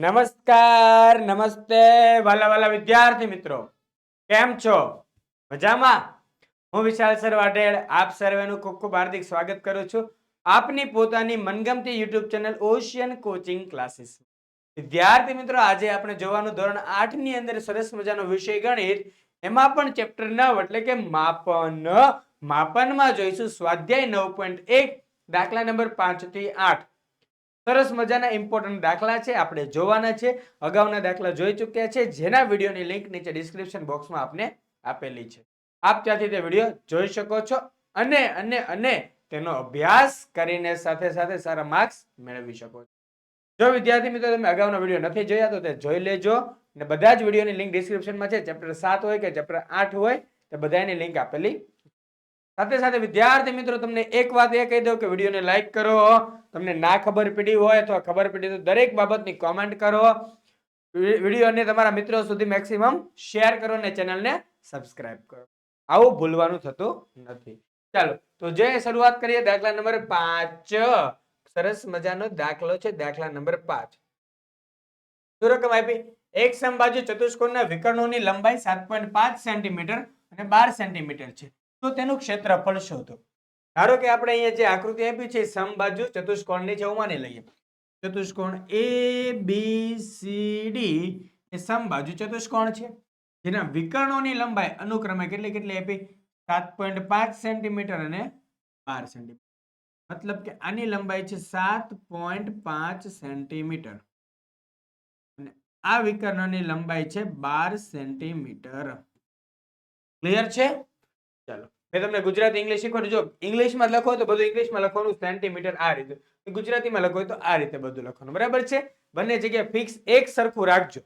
નમસ્કાર, નમસ્તે, વાલા વાલા વિદ્યાર્થી મિત્રો. કેમ છો? મજામાં? હું વિશાલ સર વાઢેડ, આપ સર્વેનું ખૂબ ખૂબ હાર્દિક સ્વાગત કરું છું આપની પોતાની મનગમતી YouTube channel ocean coaching classes. વિદ્યાર્થી મિત્રો, આજે આપણે જોવાનું ધોરણ આઠની અંદર સરસ મજાનો વિષય ગણિત. એમાં પણ ચેપ્ટર નવ એટલે કે માપન. માપનમાં જોઈશું સ્વાધ્યાય નવ પોઈન્ટ એક, દાખલા નંબર પાંચથી આઠ. સરસ મજાના ઇમ્પોર્ટન્ટ દાખલા છે, આપણે જોવાના છે. અગાઉના દાખલા જોઈ ચૂક્યા છે, જેના વિડીયોની લિંક નીચે ડિસ્ક્રિપ્શન બોક્સમાં આપને આપેલી છે. આપ ત્યાંથી તે વીડિયો જોઈ શકો છો અને અને અને તેનો અભ્યાસ કરીને સાથે સાથે સારા માર્ક્સ મેળવી શકો છો. જો વિદ્યાર્થી મિત્રો તમે અગાઉના વીડિયો નથી જોયા, તો તે જોઈ લેજો. અને બધા જ વિડીયોની લિંક ડિસ્ક્રિપ્શનમાં છે. ચેપ્ટર સાત હોય કે ચેપ્ટર આઠ હોય, તે બધાની લિંક આપેલી સાથે સાથે વિદ્યાર્થી મિત્રો, તમને એક વાત એ કહી દઉં કે વિડીયોને લાઈક કરો. તમને ના ખબર પડી હોય અથવા ખબર પડી તો દરેક બાબતની કોમેન્ટ કરો. વિડીયોને તમારા મિત્રો સુધી મેક્સિમમ શેર કરો અને ચેનલને સબસ્ક્રાઇબ કરો. આવું ભૂલવાનું થતું નથી. ચાલો, તો જે શરૂઆત કરીએ, દાખલા નંબર પાંચ. સરસ મજાનો દાખલો છે, દાખલા નંબર પાંચ. શું રકમ આપી? એક સમબાજુ ચતુષ્કોણના વિકર્ણોની લંબાઈ સાત પોઈન્ટ પાંચ સેન્ટીમીટર અને બાર સેન્ટીમીટર છે. તો તેનું ક્ષેત્રફળ શોધો. ધારો કે આપણે અહીંયા જે આકૃતિ આપી છે, સમબાજુ ચતુષ્કોણની છે એવું માની લઈએ. ચતુષ્કોણ એ બી સી ડી એ સમબાજુ ચતુષ્કોણ છે. જેના વિકર્ણોની લંબાઈ અનુક્રમે કેટલી કેટલી આપી? સાત પોઈન્ટ પાંચ સેન્ટીમીટર અને બાર સેન્ટીમીટર. મતલબ કે આની લંબાઈ છે સાત પોઈન્ટ પાંચ સેન્ટીમીટર. અને આ વિકર્ણની લંબાઈ છે બાર સેન્ટીમીટર. ક્લિયર છે? ચાલો. મેં તમને ગુજરાતી ઇંગ્લિશ શીખવાડું જો ઇંગ્લિશમાં લખો તો બધું ઇંગ્લિશમાં લખવાનું સેન્ટીમીટર આ રીતે. ગુજરાતીમાં લખો તો આ રીતે બધું લખવાનું. બરાબર છે? બંને જગ્યાએ ફિક્સ એક સરખું રાખજો.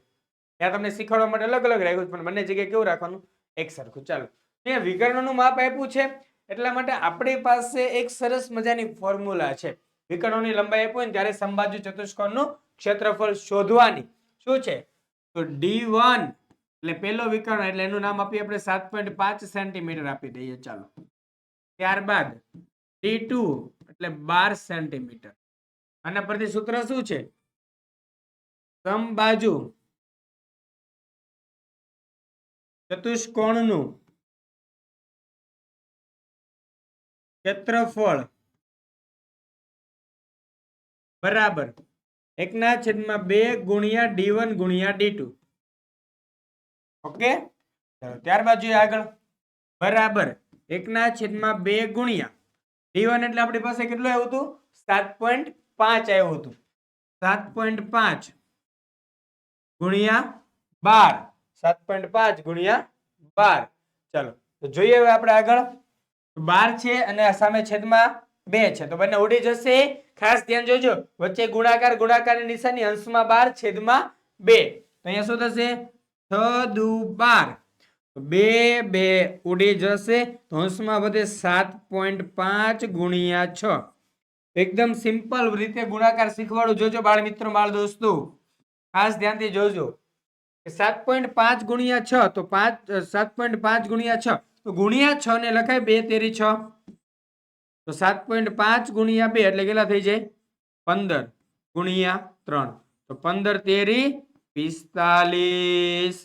ત્યાં તમને શીખવાડવા માટે અલગ અલગ રાખ્યું પણ બંને જગ્યાએ કેવું રાખવાનું? એક સરખું. ચાલો. ત્યાં વિકર્ણનું માપ આપ્યું છે. એટલા માટે આપણી પાસે એક સરસ મજાની ફોર્મ્યુલા છે. વિકર્ણોની લંબાઈ હોય ને ત્યારે સંભાજ્ય ચતુષ્કોણનું ક્ષેત્રફળ શોધવાની. શું છે? તો ડી વન એટલે પેલો વિકર્ણ, એટલે એનું નામ આપીએ આપણે સાત પોઈન્ટ પાંચ સેન્ટીમીટર આપી દઈએ. ચાલો. ત્યારબાદ ટુ એટલે બાર સેન્ટીમીટર આના પરથી સૂત્ર શું છે? સમબાજુ ચતુષ્કોણનું ક્ષેત્રફળ બરાબર એકના છેદમાં બે ગુણ્યા ડી વન ગુણ્યા ડી ટુ ઓકે? ચાલો, ત્યારબાદ જોઈએ આગળ. બરાબર. એકના છેદમાં બે ગુણ્યા. ડી વન એટલે આપણી પાસે કેટલું આવ્યું હતું? સાત પોઈન્ટ પાંચ આવ્યું હતું. સાત પોઈન્ટ પાંચ ગુણ્યા બાર. સાત પોઈન્ટ પાંચ ગુણ્યા બાર. ચાલો, તો જોઈએ હવે આપણે આગળ. બાર છે અને સામે છેદમાં બે છે. તો બંને ઉડી જશે. ખાસ ધ્યાન જોજો, વચ્ચે ગુણાકાર, ગુણાકારની નિશાની અંશમાં બાર, છેદમાં બે. તો અહીંયા શું થશે? છ દુ બાર બે બે ઉડી જશે. ધોંસમાં વધે સાત પોઈન્ટ પાંચ ગુણ્યા છ. એકદમ સિમ્પલ રીતે ગુણાકાર શીખવાડું. જોજો બાળ મિત્રો, બાળ દોસ્તો. ખાસ ધ્યાનથી જોજો. સાત પોઈન્ટ પાંચ ગુણ્યા છ, તો પાંચ, સાત પોઈન્ટ પાંચ ગુણ્યા છ. તો ગુણ્યા છ ને લખાય બે તેરી છ. તો સાત પોઈન્ટ પાંચ ગુણ્યા બે, એટલે કેટલા થઈ જાય? પંદર ગુણ્યા ત્રણ. તો પંદર તેરી પિસ્તાલીસ.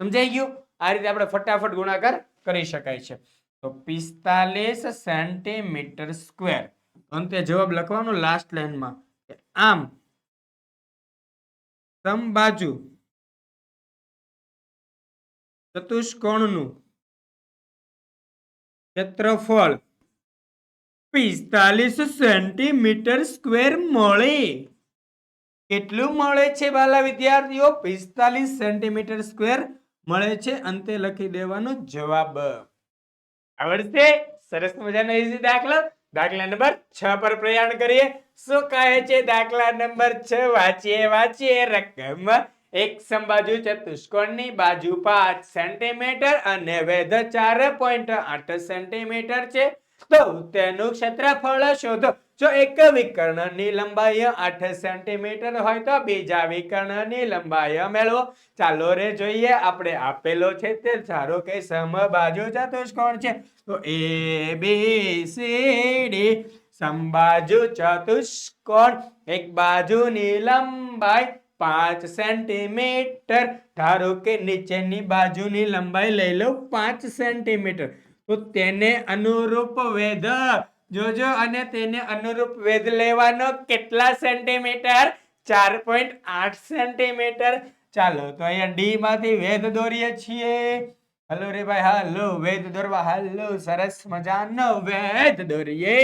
સમજાઈ ગયું? આ રીતે આપણે ફટાફટ ગુણાકાર કરી શકાય છે. તો પિસ્તાલીસ સેન્ટીમીટર સ્ક્વેર. અંતે જવાબ લખવાનો લાસ્ટ લાઈનમાં આમ સમબાજુ ચતુષ્કોણનું ક્ષેત્રફળ પિસ્તાલીસ સેન્ટીમીટર સ્ક્વેર મળે. કેટલું મળે છે બાલા વિદ્યાર્થીઓ? પિસ્તાલીસ સેન્ટીમીટર સ્ક્વેર મળે છે. અંતે લખી દેવાનો જવાબ. આવડશે? સરસ મજાનો ઈઝી દાખલો. દાખલા નંબર છ પર પ્રયાણ કરીએ. શું કહે છે? દાખલા નંબર છ. વાંચીએ વાંચીએ. રકમ એક સંબાજુ ચતુષ્કોણની બાજુ પાંચ સેન્ટીમીટર અને વેધ ચાર પોઈન્ટ આઠ સેન્ટીમીટર છે. તો તેનું ક્ષેત્રફળ શોધો. જો એક વિકર્ણની લંબાઈ આઠ સેન્ટીમીટર હોય તો બીજા વિકર્ણની લંબાઈ મેળવો. ચાલો રે જોઈએ, આપણે આપેલો છે તે ધારો કે સમબાજુ ચતુષ્કોણ છે. તો એ બી સી ડી સમબાજુ ચતુષ્કોણ. એક બાજુની લંબાઈ પાંચ સેન્ટીમીટર. ધારો કે નીચેની બાજુની લંબાઈ લઈ લો પાંચ સેન્ટીમીટર. તો તેને અનુરૂપ વેધ. જોજો, અને તેને અનુરૂપ વેધ લેવાનો કેટલા સેન્ટીમીટર? ચાર પોઈન્ટ આઠ સેન્ટીમીટર. ચાલો, તો અહીંયા ડી માંથી વેધ દોરીએ છીએ. હલો રે ભાઈ, હાલો વેદ દોરવા. હાલો, સરસ મજાનો વેધ દોરીએ.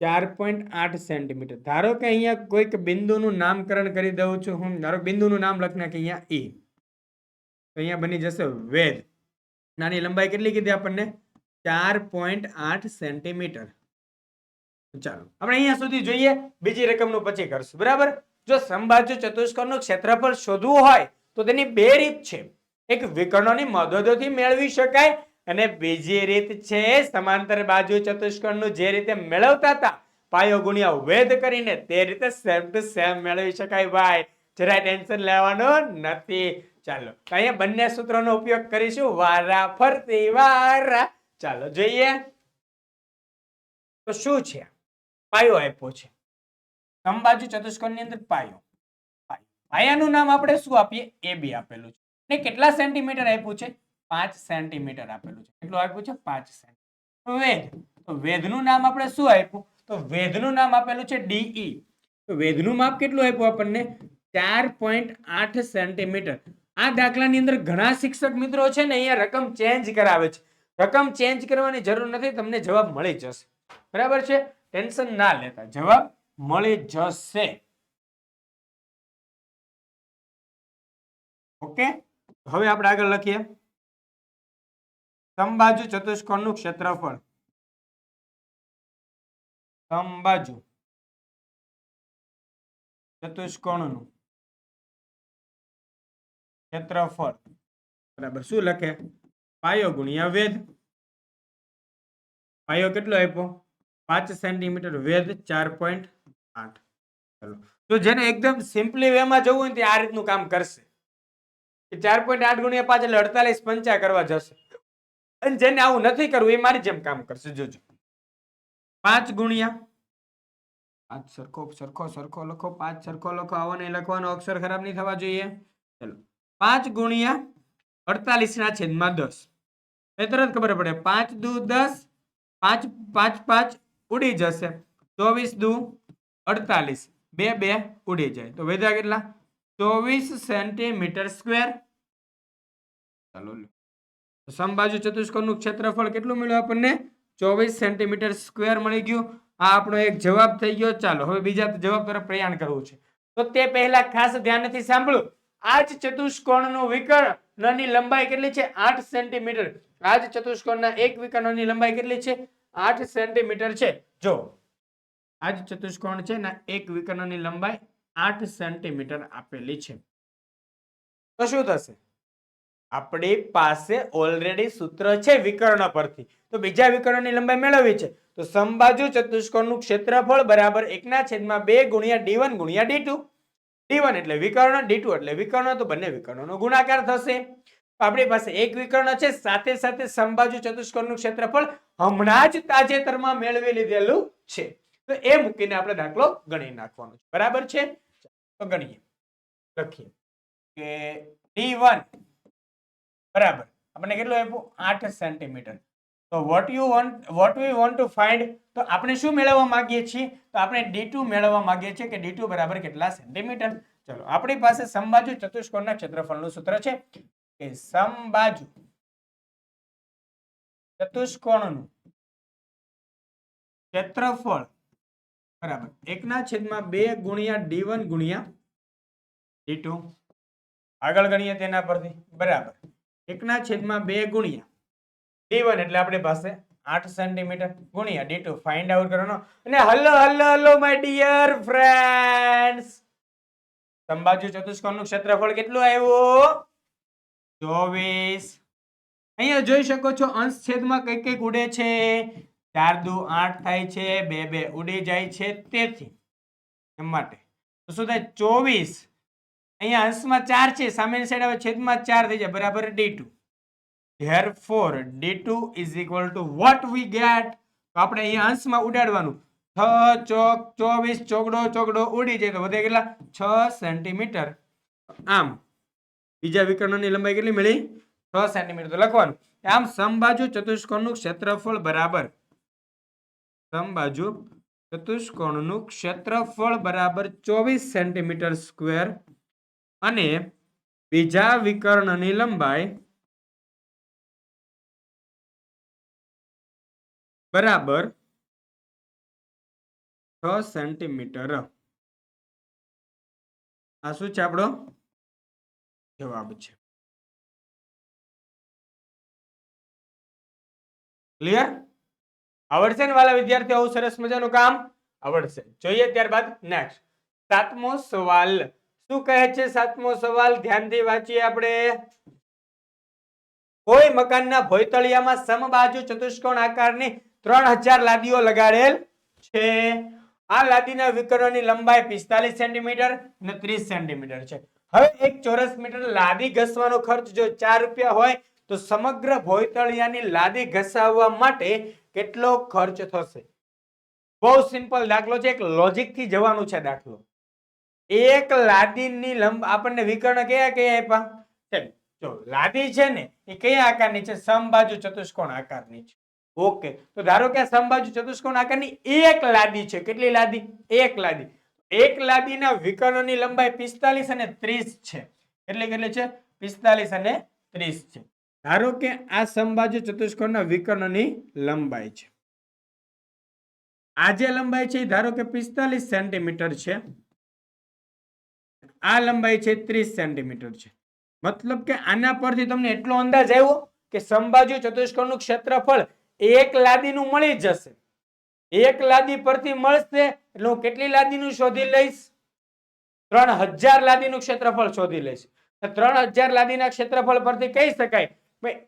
ચાર પોઈન્ટ આઠ સેન્ટીમીટર. ધારો કે અહીંયા કોઈક બિંદુનું નામકરણ કરી દઉં છું હું. ધારો બિંદુનું નામ લખી નાખી અહીંયા ઈ તો અહીંયા બની જશે વેદ નાની લંબાઈ કેટલી કીધી આપણને? ચાર પોઈન્ટ આઠ સેન્ટીમીટર. ચાલો, આપણે અહીંયા સુધી જોઈએ, બીજી રકમનું પછી કરશું, બરાબર? જો સંભાજ્ય ચતુષ્કોણનું ક્ષેત્રફળ શોધવું હોય, તો તેની બે રીત છે. એક વિકર્ણોની મદદોથી મેળવી શકાય, અને બીજી રીત છે સમાંતર બાજુ ચતુષ્કોણનું જે રીતે મેળવતા હતા, પાયો ગુણ્યા વેધ કરીને તે રીતે સેમ ટુ સેમ મેળવી શકાય. ભાઈ જરાય ટેન્શન લેવાનું નથી. ચાલો અહીંયા બંને સૂત્રોનો ઉપયોગ કરીશું. વારા ફરતી વારા. ચાલો, જોઈએ. તો શું છે? પાયો આપ્યો છે. સમબાજુ ચતુષ્કોણની અંદર પાયો. પાયાનું નામ આપણે શું આપીએ? એ બી આપેલું છે. ને કેટલા સેન્ટીમીટર આપ્યું છે? પાંચ સેન્ટીમીટર આપેલું છે. કેટલું આપ્યું છે? પાંચ સેન્ટીમીટર. વેધ. તો વેધનું નામ આપણે શું આપ્યું? તો વેધનું નામ આપેલું છે ડીઈ તો વેધનું માપ કેટલું આપ્યું આપણને? ચાર પોઈન્ટ આઠ સેન્ટીમીટર. આ દાખલાની અંદર ઘણા શિક્ષક મિત્રો છે ને અહીંયા રકમ ચેન્જ કરાવે છે. રકમ ચેન્જ કરવાની જરૂર નથી, તમને જવાબ મળી જશે. બરાબર છે? ટેન્શન ના લેતા. જવાબ મળી જશે. ઓકે હવે આપણે આગળ લખીએ. સમબાજુ ચતુષ્કોણનું ક્ષેત્રફળ. સમબાજુ ચતુષ્કોણનું. ક્ષેત્રફળ. બરાબર. શું લખે? પાયો ગુણ્યા વેધ. પાયો કેટલો આપ્યો? પાંચ સેન્ટીમીટર વેધ ચાર પોઈન્ટ આઠ. ચલો. તો જેને એકદમ સિમ્પલી વેમાં જવું હોય તે આ રીતનું કામ કરશે. કે ચાર પોઈન્ટ આઠ ગુણ્યા પાંચ એટલે અડતાલીસ પંચા કરવા જશે. અને જેને આવું નથી કરવું એ મારી જેમ કામ કરશે. જોજો. પાંચ ગુણ્યા પાંચ સરખો સરખો સરખો લખો. પાંચ સરખો લખો. આવો નહીં લખવાનો. અક્ષર ખરાબ નહીં થવા જોઈએ. ચલો. પાંચ ગુણ્યા અડતાલીસ ના છેદમાં દસ. એ તરત ખબર પડે પાંચ દુ દસ પાંચ પાંચ પાંચ ઉડી જશે. ચોવીસ દુ અડતાલીસ બે બે ઉડી જાય. તો વેધા કેટલા? ચોવીસ સેન્ટીમીટર સ્ક્વેર. ચાલો સમબાજુ ચતુષ્કોણનું ક્ષેત્રફળ કેટલું મળ્યું આપણને? ચોવીસ સેન્ટીમીટર સ્ક્વેર મળી ગયું. આ આપણો એક જવાબ થઈ ગયો. ચાલો હવે બીજા જવાબ તરફ પ્રયાણ કરવું છે. તો તે પહેલા ખાસ ધ્યાનથી સાંભળો. આ જ ચતુષ્કોણનું વિકર્ણની લંબાઈ કેટલી છે? આઠ સેન્ટીમીટર. આ જ ચતુષ્કોણના એક વિકર્ણની લંબાઈ કેટલી છે? આઠ સેન્ટીમીટર છે. જો આ જ ચતુષ્કોણ છે ને એક વિકર્ણની લંબાઈ આઠ સેન્ટીમીટર આપેલી છે. તો શું થશે? આપણી પાસે ઓલરેડી સૂત્ર છે વિકર્ણ પરથી. તો બીજા વિકર્ણની લંબાઈ મેળવવી છે. તો સંબાજુ ચતુષ્કોણનું ક્ષેત્રફળ બરાબર એકના છેદમાં બે ગુણ્યા ડી વન ગુણ્યા ડી ડી વન એટલે વિકર્ણ ડી ટુ એટલે વિકર્ણ, તો બંને વિકર્ણનો ગુણાકાર થશે. આપણી પાસે એક વિકર્ણ છે, સાથે સાથે સમબાજુ ચતુષ્કોણનું ક્ષેત્રફળ હમણાં જ તાજેતરમાં મેળવી લીધેલું છે. તો એ મૂકીને આપણે દાખલો ગણી નાખવાનો છે. બરાબર છે? તો ગણીએ. લખીએ. કે ડી વન બરાબર. આપણને કેટલું આપ્યું? આઠ સેન્ટીમીટર તો what you want what we want to find તો આપણે શું મેળવવા માંગીએ છીએ? તો આપણે ડી મેળવવા માંગીએ છીએ કે ડી બરાબર કેટલા સેન્ટીમીટર ચલો, આપણી પાસે સમબાજુ ચતુષ્કોણના ક્ષેત્રફળનું સૂત્ર છે કે સમબાજુ ચતુષ્કોણનું ક્ષેત્રફળ બરાબર એકના છેદમાં બે ગુણ્યા ડી વન ગુણ્યા આગળ ગણીએ તેના પરથી. બરાબર. એકના છેદમાં બે ગુણ્યા એટલે આપણી પાસે આઠ સેન્ટીમીટર ગુણ્યા ડી ટુ ફાઇન્ડ આઉટ કરવાનો. અને hello hello hello my dear friends સંબાજુ ચતુષ્કોણનું ક્ષેત્રફળ કેટલું આવ્યું? ચોવીસ. અહીંયા જોઈ શકો છો અંશ છેદમાં કઈ કંઈક ઉડે છે. ચાર દુ આઠ થાય છે, બે બે ઉડી જાય છે. તેથી, એમ માટે. તો શું થાય? ચોવીસ. અહીંયા અંશમાં ચાર છે, સામેની સાઈડ હવે છેદમાં ચાર થઈ જાય. બરાબર D two therefore d2 is equal to what we get? તો આપણે અહીંયા અંશમાં ઉડાડવાનું. છ ચોક, ચોવીસ ચોકડો ચોકડો ઉડી જાય તો વધે કેટલા? છ સેન્ટીમીટર. આમ, બીજા વિકર્ણની લંબાઈ કેટલી મળી? છ સેન્ટીમીટર. તો લખવાનું. આમ, સમબાજુ ચતુષ્કોણનું ક્ષેત્રફળ બરાબર. સમબાજુ ચતુષ્કોણનું ક્ષેત્રફળ બરાબર ચોવીસ સેન્ટીમીટર સ્ક્વેર. અને બીજા વિકર્ણની લંબાઈ બરાબર. છ સેન્ટીમીટર. આ શું છે આપણો? જવાબ છે. ક્લિયર આવડશે ને વાલા વિદ્યાર્થીઓ, આવું સરસ મજાનું કામ? આવડશે. જોઈએ ત્યારબાદ નેક્સ્ટ સાતમો સવાલ. શું કહે છે સાતમો સવાલ? ધ્યાનથી વાંચીએ આપણે. કોઈ મકાનના ભોયતળિયામાં સમબાજુ ચતુષ્કોણ આકારની ત્રણ હજાર લાદીઓ લગાડેલ છે. આ લાદીના વિકર્ણની લંબાઈ પિસ્તાલીસ સેન્ટીમીટર અને ત્રીસ સેન્ટીમીટર છે. હવે એક ચોરસ મીટર લાદી ઘસવાનો ખર્ચ જો ચાર રૂપિયા હોય, તો સમગ્ર ભોયતળિયાની લાદી ઘસાવવા માટે કેટલો ખર્ચ થશે? બહુ સિમ્પલ દાખલો છે, એક લોજિકથી જવાનું છે દાખલો. એક લાદીની લંબ, આપણને વિકર્ણ કયા કયા આપ્યા? જો લાદી છે ને, એ કયા આકારની છે? સમબાજુ ચતુષ્કોણ આકારની છે. ઓકે. તો ધારો કે સમબાજુ ચતુષ્કોણ આકારની એક લાદી છે. કેટલી લાદી? એક લાદી. એક લાદીના વિકર્ણની લંબાઈ પિસ્તાલીસ અને ત્રીસ છે. એટલે કેટલી છે? પિસ્તાલીસ અને ત્રીસ છે. ધારો કે આ સમબાજુ ચતુષ્કોણના વિકર્ણની લંબાઈ છે. આ જે લંબાઈ છે ધારો કે પિસ્તાલીસ સેન્ટીમીટર છે. આ લંબાઈ છે ત્રીસ સેન્ટીમીટર છે. મતલબ કે આના પરથી તમને એટલો અંદાજ આવ્યો કે સમબાજુ ચતુષ્કોણનું ક્ષેત્રફળ એક લાદીનું મળી જશે. એક લાદી પરથી મળશે એટલે હું કેટલી લાદીનું શોધી લઈશ? ત્રણ હજાર લાદીનું ક્ષેત્રફળ શોધી લઈશ. ત્રણ હજાર લાદીના ક્ષેત્રફળ પરથી કહી શકાય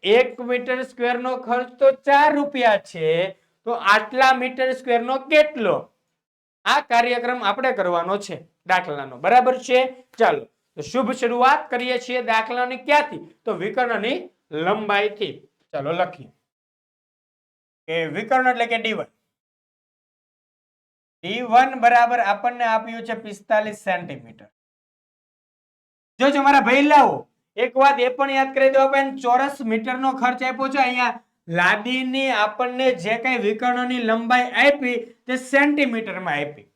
એક મીટર સ્ક્વેરનો ખર્ચ તો ચાર રૂપિયા છે, તો આટલા મીટર સ્ક્વેરનો કેટલો? આ કાર્યક્રમ આપણે કરવાનો છે દાખલાનો. બરાબર છે? ચાલો, તો શુભ શરૂઆત કરીએ છીએ દાખલાની ક્યાંથી? તો વિકર્ણની લંબાઈથી. ચાલો લખીએ. કે વિકર્ણ એટલે કે ડી વન બરાબર આપણને આપ્યું છે પિસ્તાલીસ સેન્ટીમીટર. જોજો મારા ભાઈ લાવો એક વાત એ પણ યાદ કરી દો આપણે ચોરસ મીટરનો ખર્ચ આપ્યો છે અહીંયા. લાદીની આપણને જે કઈ વિકર્ણની લંબાઈ આપી તે સેન્ટીમીટરમાં આપી.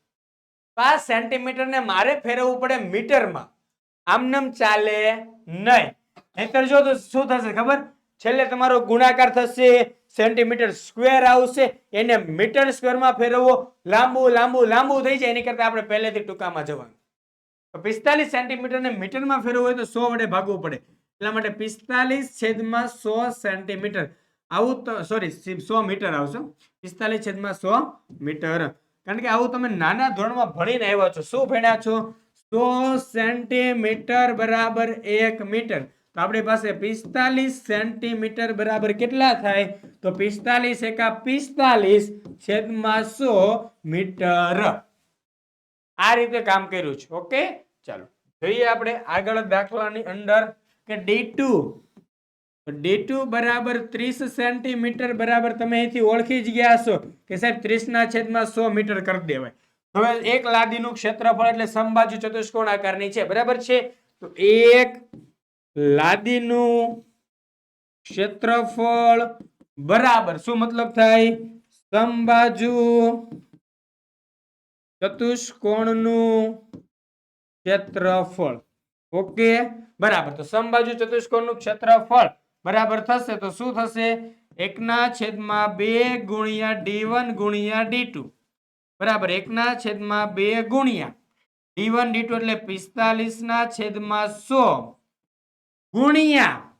આ સેન્ટીમીટરને મારે ફેરવવું પડે મીટરમાં. આમનેમ ચાલે નહીં. નહીતર જો શું થશે ખબર? છેલ્લે તમારો ગુણાકાર થશે. સેન્ટીમીટર સ્ક્વેર આવશે, એને મીટર સ્ક્વેરમાં ફેરવવો, લાંબુ લાંબુ લાંબુ થઈ જાય, એની કરતાં આપણે પહેલેથી ટૂંકામાં જવાનું. તો પિસ્તાલીસ સેન્ટીમીટરને મીટરમાં ફેરવવું હોય તો સો વડે ભાગવું પડે. એટલા માટે પિસ્તાલીસ છેદમાં સો સેન્ટીમીટર. આવું તો સોરી સો મીટર આવશે પિસ્તાલીસ છેદમાં સો મીટર. કારણ કે આવું તમે નાના ધોરણમાં ભણીને આવ્યા છો. શું ભણ્યા છો? સો સેન્ટીમીટર બરાબર એક મીટર. તો આપણી પાસે પિસ્તાલીસ સેન્ટીમીટર બરાબર કેટલા થાય? તો પિસ્તાલીસ એકા પિસ્તાલીસ છેદમાં સો મીટર. આ રીતે કામ કર્યું છે, ઓકે? ચાલો, જોઈએ આપણે આગળ દાખલાની અંદર કે ડી ડી ટુ બરાબર ત્રીસ સેન્ટીમીટર બરાબર તમે અહીંથી ઓળખી જ ગયા છો કે સાહેબ ત્રીસ ના છેદમાં સો મીટર કરી દેવાય. હવે એક લાદીનું ક્ષેત્રફળ એટલે સમબાજુ ચતુષ્કોણ આકારની છે, બરાબર છે? તો એક લાદીનું ક્ષેત્રફળ બરાબર શું મતલબ થાય? સમબાજુ ચતુષ્કોણનું ક્ષેત્રફળ. ઓકે? બરાબર. તો સમબાજુ ચતુષ્કોણનું ક્ષેત્રફળ બરાબર થશે. તો શું થશે? એકના છેદમાં બે ગુણ્યા ડી વન ગુણ્યા ડી ટુ. બરાબર. એકના છેદમાં બે ગુણ્યા ડી વન ડી ટુ એટલે પિસ્તાલીસ ના છેદમાં સો. ગુણ્યા.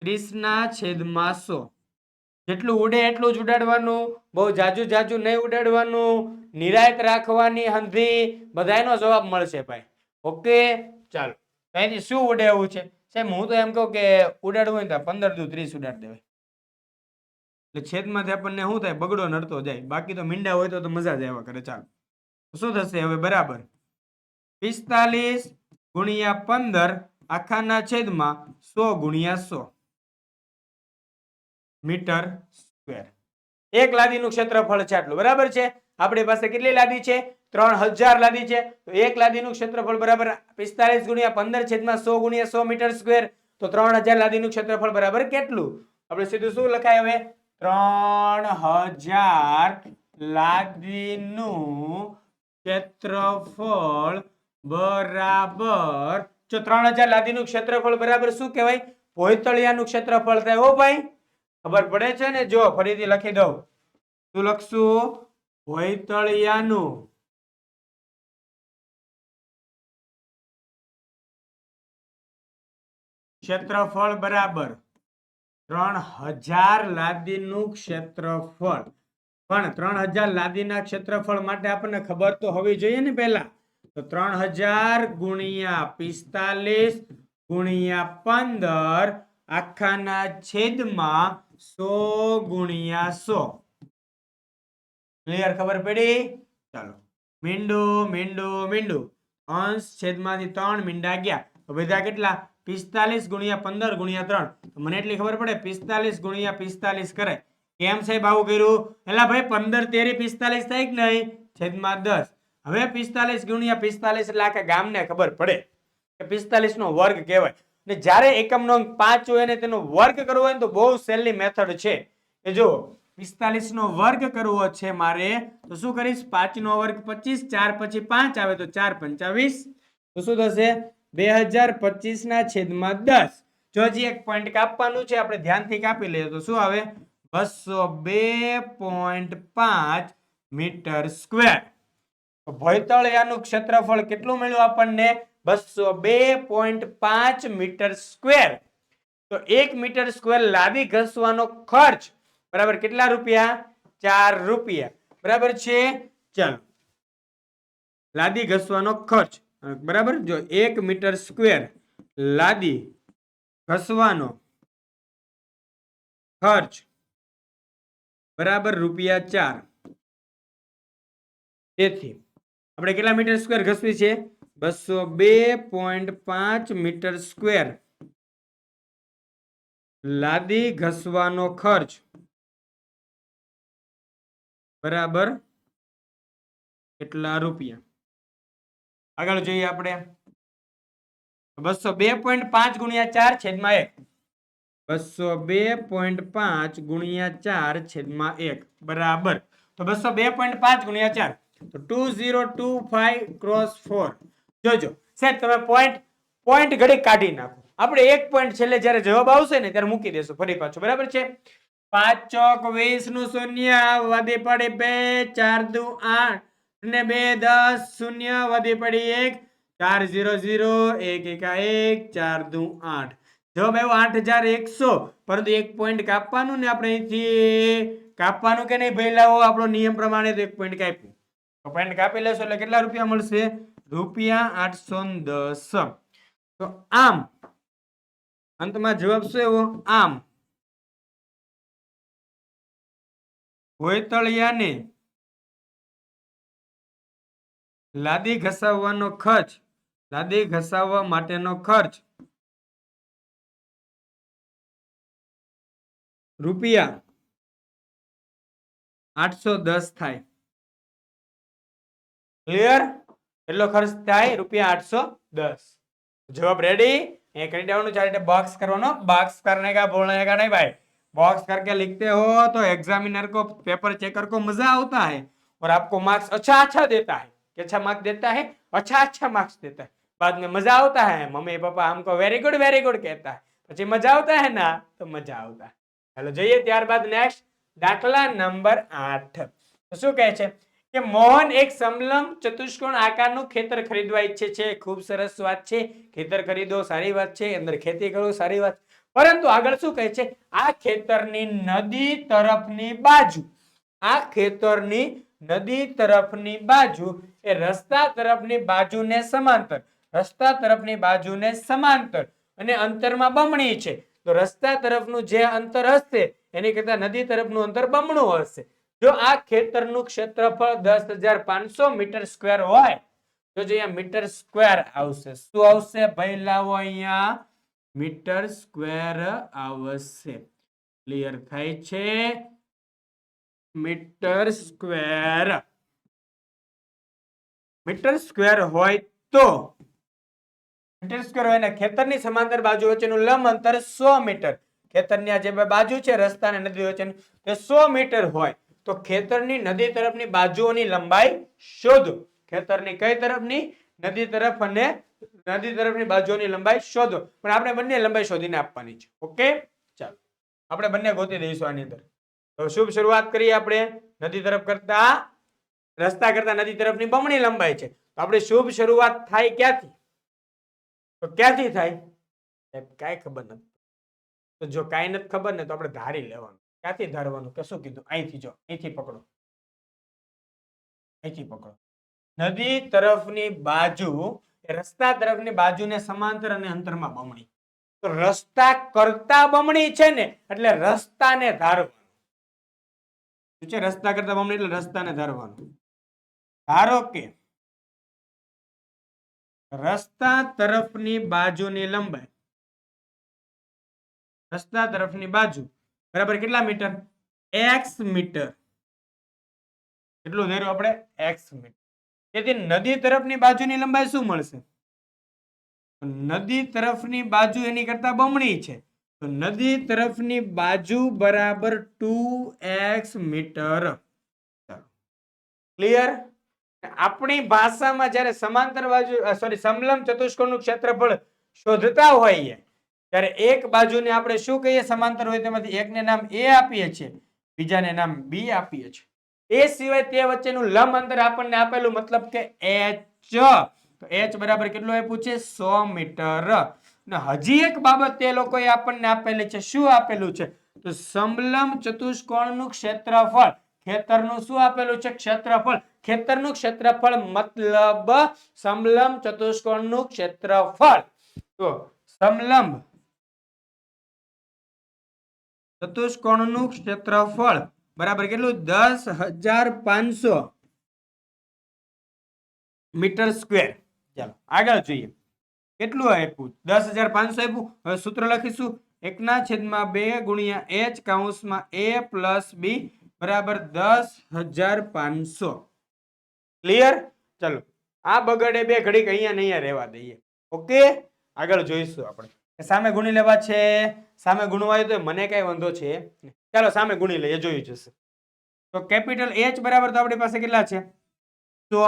ત્રીસના છેદમાં સો જેટલું ઉડે એટલું જ ઉડાડવાનું, બહુ જાજુ જાજુ નહીં ઉડાડવાનું, નિરાયત રાખવાની હંધી બધાનો જવાબ મળશે ભાઈ. ઓકે? ચાલો. અહીંથી શું ઉડે એવું છે? સાહેબ, હું તો એમ કહું કે ઉડાડવું હોય તો પંદર દુ ત્રીસ ઉડાડી દેવાય. એટલે છેદમાંથી આપણને શું થાય? બગડો નડતો જાય. બાકી તો મીંડા હોય તો મજા જ આવ્યા કરે. ચાલો. શું થશે હવે? બરાબર. પિસ્તાલીસ ગુણ્યા પંદર આખાના છેદમાં સો ગુણ્યા સો. Metre square. એક લાદીનું ક્ષેત્રફળ છે આટલું, બરાબર છે? આપણી પાસે કેટલી લાદી છે? ત્રણ હજાર લાદી છે. તો એક લાદીનું ક્ષેત્રફળ બરાબર પિસ્તાલીસ ગુણ્યા પંદર છેદમાં સો ગુણ્યા સો મીટર સ્ક્વેર. તો ત્રણ હજાર લાદીનું ક્ષેત્રફળ બરાબર કેટલું? આપણે સીધું શું લખાય હવે? ત્રણ હજાર લાદીનું ક્ષેત્રફળ બરાબર જો ત્રણ હજાર લાદીનું ક્ષેત્રફળ બરાબર શું કહેવાય? ભોયતળિયાનું ક્ષેત્રફળ થાય. હો ભાઈ, ખબર પડે છે ને? જો, ફરીથી લખી દઉં. શું લખશું? ભોયતળિયાનું ક્ષેત્રફળ બરાબર ત્રણ હજાર લાદીનું ક્ષેત્રફળ. પણ ત્રણ હજાર લાદીના ક્ષેત્રફળ માટે આપણને ખબર તો હોવી જોઈએ ને પહેલા. તો ત્રણ હજાર ગુણ્યા પિસ્તાલીસ ગુણ્યા પંદર આખાના છેદમાં સો ગુણ્યા સો. ક્લિયર ખબર પડી? ચાલો. મીંડું મીંડું મીંડું. અંશ છેદમાંથી ત્રણ મીંડા ગયા. તો બધા કેટલા? પિસ્તાલીસ ગુણ્યા પંદર ગુણ્યા ત્રણ. મને એટલી ખબર પડે, પિસ્તાલીસ ગુણ્યા પિસ્તાલીસ કરે. કેમ સાહેબ આવું કર્યું? એટલે ભાઈ, પંદર તેરી પિસ્તાલીસ થાય કે નહીં? છેદમાં દસ. હવે પિસ્તાલીસ ગુણ્યા પિસ્તાલીસ આખા ગામને ખબર પડે કે પિસ્તાલીસ નો વર્ગ કહેવાય. ને જ્યારે એકમનો અંક પાંચ હોય ને તેનો વર્ગ કરવો હોય તો બહુ સહેલી મેથડ છે. કે જો પિસ્તાલીસ નો વર્ગ કરવો છે મારે, તો શું કરીશ? પાંચ નો વર્ગ પચીસ, ચાર પછી પાંચ આવે તો ચાર પંચાવીસ. તો શું થશે? બે હજાર પચીસ ના છેદમાં દસ. જો હજી એક પોઈન્ટ કાપવાનું છે, આપણે ધ્યાનથી કાપી લઈએ તો શું આવે? બસો બે પોઈન્ટ પાંચ મીટર સ્ક્વેર ભોયતળિયાનું ક્ષેત્રફળ કેટલું મળ્યું આપણને? બસો બે પોઈન્ટ પાંચ મીટર સ્ક્વેર. તો એક મીટર સ્ક્વેર લાદી ઘસવાનો ખર્ચ બરાબર કેટલા રૂપિયા? ચાર રૂપિયા. બરાબર છે? ચાલો. લાદી ઘસવાનો ખર્ચ. બરાબર? જો એક મીટર સ્ક્વેર લાદી ઘસવાનો ખર્ચ બરાબર રૂપિયા ચાર. તેથી આપણે કેટલા મીટર સ્ક્વેર ઘસવી છે? બસો બે પોઈન્ટ પાંચ મીટર સ્ક્વેર લાદી ઘસવાનો ખર્ચ. બરાબર? કેટલા રૂપિયા? આગળ જોઈએ આપણે. બસો બે પોઈન્ટ પાંચ ગુણ્યા ચાર છેદમાં એક. બસો બે પોઈન્ટ પાંચ ગુણ્યા ચાર છેદમાં એક. બરાબર. તો બસો બે પોઈન્ટ પાંચ ગુણ્યા ચાર. તો two zero two five cross four જોજો, સાહેબ, તમે પોઈન્ટ પોઈન્ટ ઘડી કાઢી નાખો. આપણે એક પોઈન્ટ છેલ્લે જ્યારે જવાબ આવશે ને, ત્યારે મૂકી દેશું ફરી પાછું. બરાબર છે? પાંચ ચોક વીસનું શૂન્ય વધી પડી બે, ચાર દુ આઠ ને બે દસ શૂન્ય વધી પડી એક, ચાર ઝીરો ઝીરો એક એકા એક, ચાર દુ આઠ. જવાબ આવ્યો આઠ હજાર એકસો. પરંતુ એક પોઈન્ટ કાપવાનું ને આપણે કાપવાનું કે નહીં લાવો, આપણો નિયમ પ્રમાણે તો એક પોઈન્ટ કાપ્યું. પોઈન્ટ કાપી લેશો એટલે કેટલા રૂપિયા મળશે? રૂપિયા આઠસો દસ. તો આમ, અંતમાં જવાબ શું એવો આમ. હોયતળિયાને લાદી ઘસાવવાનો ખર્ચ, લાદી ઘસાવવા માટેનો ખર્ચ. રૂપિયા આઠસો દસ થાય. ક્લિયર કેટલો ખર્ચ થાય રૂપિયા આઠસો દસ जवाब रेडी ये कर डाउन चाहे बॉक्स करवानो बॉक्स करने का बोलने का नहीं भाई बॉक्स करके लिखते हो तो एग्जामिनर को पेपर चेकर को मजा आता है और आपको मार्क्स अच्छा अच्छा देता है कि अच्छा मार्क्स देता है अच्छा अच्छा मार्क्स देता है बाद में मजा आता है मम्मी पापा हमको वेरी गुड वेरी गुड कहता है પછી મજા આવતા હે ના તો મજા આવતા ચાલો જોઈએ ત્યારબાદ નેક્સ્ટ દાખલા નંબર આઠ તો શું કહે છે કે મોહન એક સમલંબ ચતુષ્કોણ આકારનું ખેતર ખરીદવા ઈચ્છે છે. ખૂબ સરસ વાત છે. ખેતર ખરીદો, સારી વાત છે. અંદર ખેતી કરો, સારી વાત પરંતુ આગળ શું કહે છે? આ ખેતરની નદી તરફની બાજુ, આ ખેતરની નદી તરફની બાજુ એ રસ્તા તરફની બાજુને સમાંતર, રસ્તા તરફની બાજુને સમાંતર અને અંતરમાં બમણી છે. તો રસ્તા તરફનું જે અંતર હશે, એની કરતા નદી તરફનું અંતર બમણું હશે. જો આ ખેતરનું ક્ષેત્રફળ દસ હજાર પાંચસો મીટર સ્ક્વેર હોય, તો જે અહીંયા મીટર સ્ક્વેર આવશે. શું આવશે? ભાઈ લાવો અહીંયા. મીટર સ્ક્વેર આવશે. ક્લિયર થાય છે? Metre square. મીટર સ્ક્વેર હોય તો, મીટર સ્ક્વેર હોય ને ખેતરની સમાંતર બાજુ વચ્ચેનું લંબ અંતર સો મીટર. ખેતરની આ જે બાજુ છે રસ્તા અને નદી વચ્ચેનું, તે સો મીટર હોય. તો ખેતરની નદી તરફની બાજુઓની લંબાઈ શોધો. ખેતરની કઈ તરફની? નદી તરફ અને નદી તરફની બાજુઓની લંબાઈ શોધો. પણ આપણે બંને લંબાઈ શોધીને આપવાની છે. ઓકે? ચાલો. આપણે બંને ગોતી દઈશું આની અંદર. તો શુભ શરૂઆત કરીએ આપણે. નદી તરફ કરતા, રસ્તા કરતા નદી તરફની બમણી લંબાઈ છે. તો આપણે શુભ શરૂઆત થાય ક્યાંથી? તો ક્યાંથી થાય? કાંઈ ખબર નથી. તો જો કાંઈ નથી ખબર ને તો આપણે ધારી લેવાનું. ક્યાંથી ધારવાનું? કે શું કીધું? અહીંથી જો, અહીંથી પકડો. અહીંથી પકડો. નદી તરફની બાજુ રસ્તા તરફની બાજુને સમાંતર અને અંતરમાં બમણી. તો રસ્તા કરતા બમણી છે ને, એટલે રસ્તાને ધારવાનું. છે રસ્તા કરતા બમણી? એટલે રસ્તાને ધારવાનું. ધારો કે રસ્તા તરફની બાજુની લંબાઈ, રસ્તા તરફની બાજુ બરાબર કેટલા મીટર? X metre. કેટલું ધર્યું આપણે, એક્સ મીટર. તેથી નદી તરફની બાજુની લંબાઈ શું મળશે? નદી તરફની બાજુ એની કરતા બમણી છે. તો નદી તરફની બાજુ બરાબર ટુ એક્સ મીટર. ક્લિયર આપણી ભાષામાં જ્યારે સમાંતર બાજુ સોરી સમલંબ ચતુષ્કોણનું ક્ષેત્રફળ શોધતા હોઈએ ત્યારે એક બાજુને આપણે શું કહીએ? સમાંતર હોય તેમાંથી એકને નામ એ આપીએ છીએ, બીજાને નામ બી આપીએ છીએ. એ સિવાય તે વચ્ચેનું લંબ અંતર આપણને આપેલું મતલબ કે એચ તો એચ બરાબર કેટલું આપ્યું છે? સો મીટર. ને હજી એક બાબત તે લોકોએ આપણને આપેલી છે. શું આપેલું છે? તો સમલંબ ચતુષ્કોણનું ક્ષેત્રફળ. ખેતરનું શું આપેલું છે? ક્ષેત્રફળ. ખેતરનું ક્ષેત્રફળ મતલબ સમલંબ ચતુષ્કોણનું ક્ષેત્રફળ. તો સમલંબ ચતુષ્કોણનું ક્ષેત્રફળ બરાબર કેટલું? દસ હજાર પાંચસો મીટર સ્ક્વેર. ચાલો, આગળ જોઈએ. કેટલું આપ્યું? દસ હજાર પાંચસો આપ્યું. હવે સૂત્ર લખીશું. એકના છેદમાં બે ગુણ્યા એચ કાઉન્સમાં એ પ્લસ બી બરાબર દસ હજાર પાંચસો. ક્લિયર ચલો, આ બગડે બે ઘડીક અહીંયા નહીં રહેવા દઈએ. ઓકે આગળ જોઈશું આપણે. સામે ગુણી લેવા છે, સામે ગુણવા હોય તો મને કઈ વાંધો છે. ચાલો સામે ગુણી લઈએ જોયું જશે. તો કેપિટલ એચ બરાબર તો આપણી પાસે કેટલા છે? તો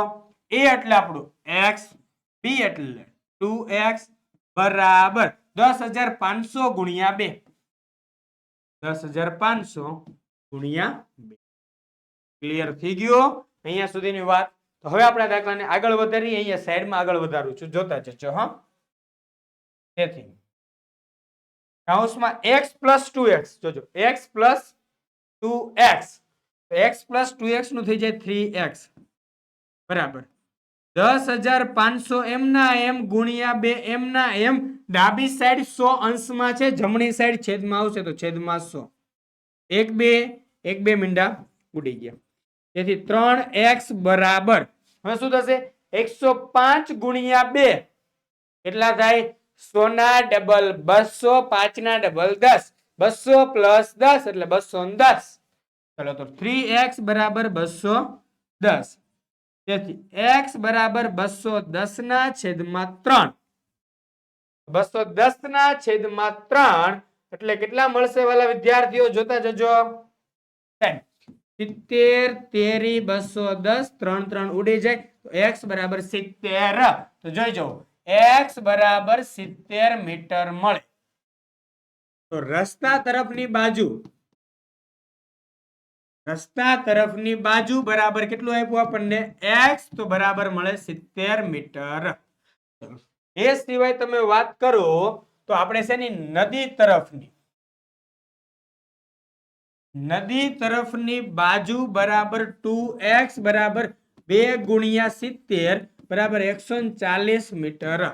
એ એટલે આપણું એક્સ બી એટલે ટુ એક્સ બરાબર દસ હજાર પાંચસો ગુણ્યા બે. દસ હજાર પાંચસો ગુણ્યા બે. ક્લિયર થઈ ગયો? અહીંયા સુધીની વાત. તો હવે આપણે દાખલાને આગળ વધારી અહીંયા સાઈડમાં આગળ વધારું છું. જોતા જજો, હા. તેથી. કૌંસમાં x પ્લસ ટુ એક્સ જોજો, x plus two x x plus two એક્સનું થઈ જાય થ્રી એક્સ બરાબર. દસ હજાર પાંચસો એમના એમ ગુણ્યા બે એમના એમ ડાબી સાઈડ સો અંશમાં છે, જમણી સાઈડ છેદમાં આવશે તો છેદમાં સો. એક બે એક બે મીંડા ઉડી ગયા. તેથી ત્રણ એક્સ બરાબર. હવે શું થશે? એકસો પાંચ ગુણ્યા બે. કેટલા થાય? સોના ડબલ બસો, પાંચના ડબલ દસ. બસો પ્લસ દસ એટલે બસો દસ. ચલો તો થ્રી એક્સ બરાબર બસો દસ. તેથી એક્સ બરાબર બસો દસ ના છેદમાં ત્રણ. બસો દસ ના છેદમાં ત્રણ એટલે કેટલા મળશે વાલા વિદ્યાર્થીઓ? જોતા જજો. સિત્તેર તેરી બસો દસ, ત્રણ ત્રણ ઉડી જાય. તો એક્સ બરાબર સિત્તેર. તો જોઈ જાઓ. એક્સ બરાબર સિત્તેર મીટર મળે. તો રસ્તા તરફની બાજુ, રસ્તા તરફની બાજુ બરાબર કેટલું આપ્યું આપણને? એક્સ તો બરાબર મળે સિત્તેર મીટર. એ સિવાય તમે વાત કરો, તો આપણે શેની નદી તરફની નદી તરફની બાજુ બરાબર ટુ એક્સ બરાબર બે ગુણ્યા સિત્તેર બરાબર એકસો ચાલીસ મીટર.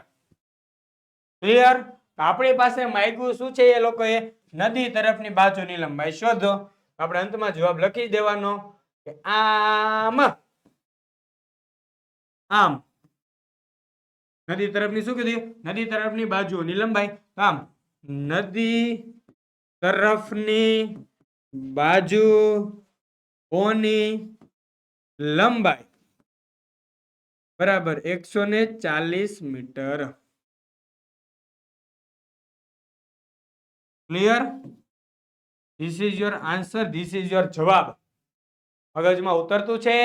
ક્લિયર આપણી પાસે માગ્યું શું છે એ લોકોએ? નદી તરફની બાજુની લંબાઈ શોધો. આપણે અંતમાં જવાબ લખી દેવાનો કે આમ. આમ. નદી તરફની શું કીધું? નદી તરફની બાજુઓની લંબાઈ. આમ, નદી તરફની બાજુઓની લંબાઈ. બરાબર, એકસો ને ચાલીસ metre. Clear this is your answer this is your જવાબ. મગજમાં ઉતરતું છે,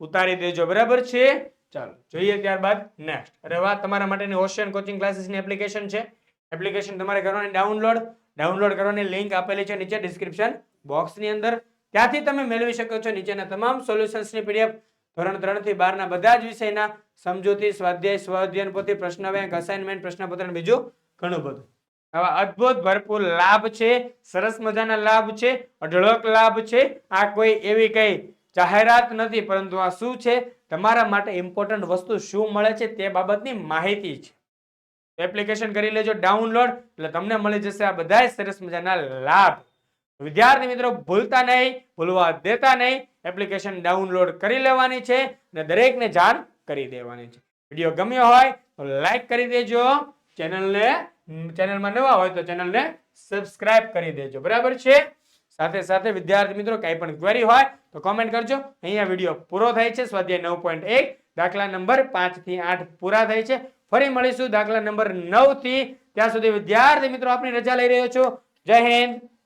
ઉતારી દેજો, બરાબર છે? ચાલો, જોઈએ ત્યારબાદ નેક્સ્ટ અરે વાહ, તમારા માટેની ઓશિયન કોચિંગ ક્લાસીસની એપ્લિકેશન છે. એપ્લિકેશન તમારે કરવાની ડાઉનલોડ ડાઉનલોડ કરવાની લિંક આપેલી છે નીચે ડિસ્ક્રિપ્શન બોક્સની અંદર. ત્યાંથી તમે મેળવી શકો છો નીચેના તમામ સોલ્યુશન્સની પીડીએફ ધોરણ ત્રણથી બાર ના બધા જ વિષયના સમજૂતી, સ્વાધ્યાય સ્વઅધ્યયન પોથી પ્રશ્ન બેંક અસાઇનમેન્ટ પ્રશ્નપત્ર બીજું ઘણું બધું. આવા અદ્ભુત, ભરપૂર લાભ છે, સરસ મજાના લાભ છે, અઢળક લાભ છે. આ કોઈ એવી કઈ જાહેરાત નથી, પરંતુ આ શું છે? તમારા માટે ઇમ્પોર્ટન્ટ વસ્તુ શું મળે છે તે બાબતની માહિતી છે. એપ્લિકેશન કરી લેજો ડાઉનલોડ એટલે તમને મળી જશે આ બધા સરસ મજાના લાભ. વિદ્યાર્થી મિત્રો, ભૂલતા નહીં, ભૂલવા દેતા નહીં. એપ્લિકેશન ડાઉનલોડ કરી લેવાની છે અને દરેકને જાણ કરી દેવાની છે. વીડિયો ગમ્યો હોય તો લાઈક કરી દેજો. ચેનલને, ચેનલમાં નવા હોય તો ચેનલને સબસ્ક્રાઇબ કરી દેજો. બરાબર છે? સાથે સાથે વિદ્યાર્થી મિત્રો, કંઈ પણ ક્વેરી હોય તો કોમેન્ટ કરજો. અહીંયા વીડિયો પૂરો થાય છે. સ્વાધ્યાય નવ પોઈન્ટ એક, દાખલા નંબર પાંચથી આઠ પૂરા થાય છે. ફરી મળીશું દાખલા નંબર નવથી. ત્યાં સુધી વિદ્યાર્થી મિત્રો આપણી રજા લઈ રહ્યો છું. જય હિન્દ.